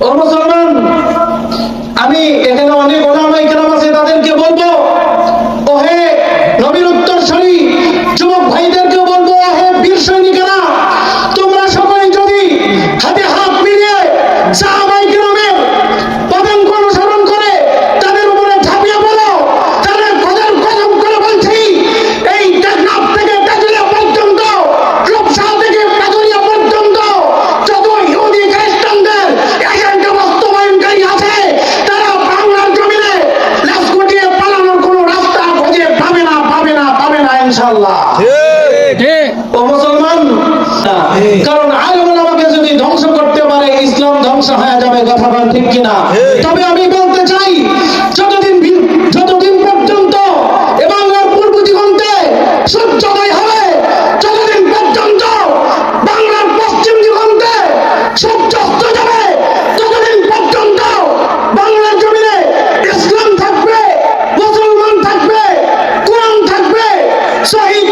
ও মুসলমান আমি এখানে অনেক আল্লাহ ও মুসলমান? কারণ আলমুল আমাকে যদি ধ্বংস করতে পারে ইসলাম ধ্বংস হয়ে যাবে কথা ঠিক কিনা? তবে আমি বলতে চাই sorrindo.